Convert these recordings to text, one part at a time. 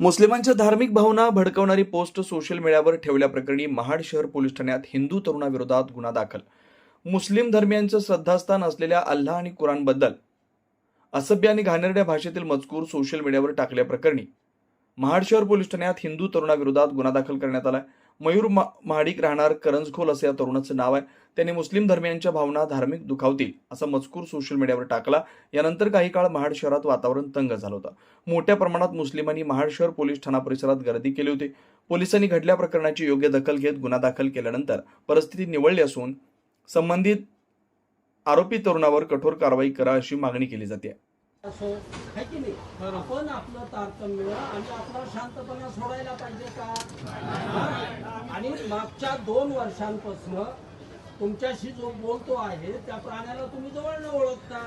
मुस्लिमांच्या धार्मिक भावना भडकवणारी post social मीडियावर ठेवल्याप्रकरणी महाड शहर पोलीस ठाण्यात हिंदू तरुणाविरोधात गुन्हा दाखल. मुस्लिम धर्मियांचं श्रद्धास्थान असलेल्या अल्लाह आणि कुराणबद्दल. असभ्य आणि घाणेरड्या भाषेतील मजकूर सोशल मीडियावर टाकल्याप्रकरणी महाड शहर पोलीस ठाण्यात हिंदू तरुणाविरोधात गुन्हा दाखल करण्यात आला आहे मयूर मा- महाडिक राहणार करंजखोल असं या तरुणाचं नाव आहे. त्यांनी मुस्लिम धर्मियांच्या भावना धार्मिक दुखावतील असा मजकूर सोशल मीडियावर टाकला. यानंतर काही काळ महाड शहरात वातावरण तंग झालं होतं. मोठ्या प्रमाणात मुस्लिमांनी महाड शहर पोलीस ठाणा परिसरात गर्दी केली होती. पोलिसांनी घडल्या प्रकरणाची योग्य दखल घेत गुन्हा दाखल केल्यानंतर परिस्थिती निवळली असून संबंधित आरोपी तरुणावर कठोर कारवाई करा अशी मागणी केली जाते. असो है की नाही? आपण आपलं तारतम्य आणि आपला शांतपणा सोडायला पाहिजे का? आणि मागच्या दोन वर्षांपासून तुमच्याशी जो बोलतो आहे त्या प्राण्याला तुम्ही जवळ न ओळखता.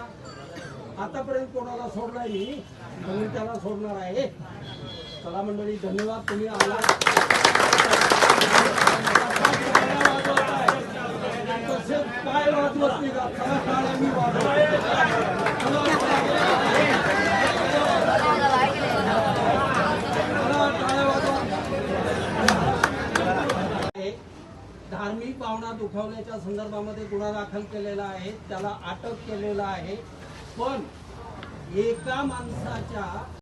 आतापर्यंत कोणाला सोडलाय मी तुम्ही त्याला सोडणार आहे. चला मंडळी धन्यवाद. तुम्ही आला तसेच पाय वाजवत नाही का मी वाजवतो आहे. धार्मिक भावना दुखावल्याच्या संदर्भामध्ये गुन्हा दाखल केलेला आहे त्याला अटक केलेला आहे. पण एका माणसाच्या